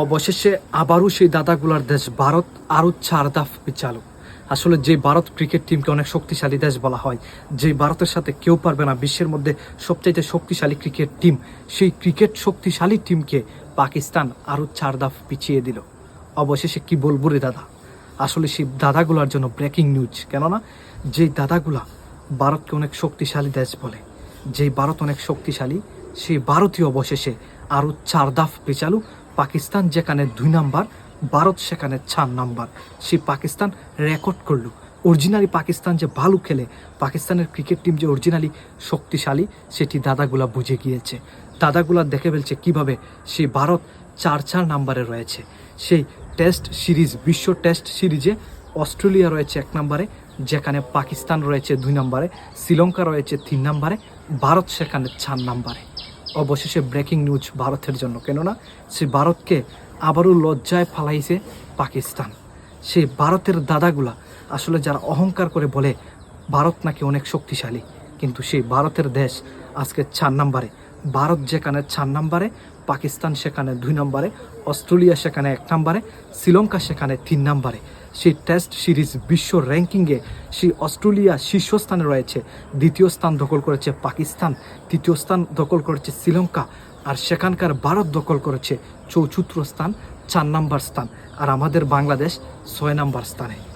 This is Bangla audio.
অবশেষে আবারও সেই দাদাগুলার দেশ ভারত আরও চার দাফ পিছালো। আসলে যে ভারত ক্রিকেট টিমকে অনেক শক্তিশালী দেশ বলা হয়, যে ভারতের সাথে কেউ পারবে না, বিশ্বের মধ্যে সবচাইতে শক্তিশালী ক্রিকেট টিম সেই ক্রিকেট শক্তিশালী টিমকে পাকিস্তান আরও চার দাফ পিছিয়ে দিল। অবশেষে কি বলব রে দাদা? আসলে সেই দাদাগুলার জন্য ব্রেকিং নিউজ কেননা যেই দাদাগুলা ভারতকে অনেক শক্তিশালী দেশ বলে যেই ভারত অনেক শক্তিশালী সেই ভারতীয় অবশেষে আরও চার দাফ পেছালু। পাকিস্তান যেখানে দুই নাম্বার, ভারত সেখানে চার নাম্বার। সেই পাকিস্তান রেকর্ড করল। অরিজিনালি পাকিস্তান যে ভালো খেলে, পাকিস্তানের ক্রিকেট টিম যে অরিজিনালি শক্তিশালী, সেটি দাদাগুলা বুঝে গিয়েছে। দাদাগুলা দেখে ফেলছে কীভাবে সেই ভারত চার চার নাম্বারে রয়েছে। সেই টেস্ট সিরিজ, বিশ্ব টেস্ট সিরিজে অস্ট্রেলিয়া রয়েছে এক নম্বরে, যেখানে পাকিস্তান রয়েছে দুই নম্বরে, শ্রীলঙ্কা রয়েছে তিন নম্বরে, ভারত সেখানে চার নম্বরে। অবশেষে ব্রেকিং নিউজ ভারতের জন্য। কেননা সে ভারতকে আবারও লজ্জায় ফালাইছে পাকিস্তান। সে ভারতের দাদাগুলা আসলে যারা অহংকার করে বলে, ভারত নাকি অনেক শক্তিশালী। কিন্তু সেই ভারতের দেশ আজকে চার নাম্বারে। ভারত যেখানে চার নম্বরে পাকিস্তান সেখানে দুই নম্বরে, অস্ট্রেলিয়া সেখানে এক নম্বরে, শ্রীলঙ্কা সেখানে তিন নম্বরে। সেই টেস্ট সিরিজ বিশ্ব র্যাঙ্কিংয়ে সেই অস্ট্রেলিয়া শীর্ষস্থানে রয়েছে, দ্বিতীয় স্থান দখল করেছে পাকিস্তান, তৃতীয় স্থান দখল করেছে শ্রীলঙ্কা, আর সেখানকার ভারত দখল করেছে চৌচুত্র স্থান, চার নম্বর স্থান। আর আমাদের বাংলাদেশ ছয় নম্বর স্থানে।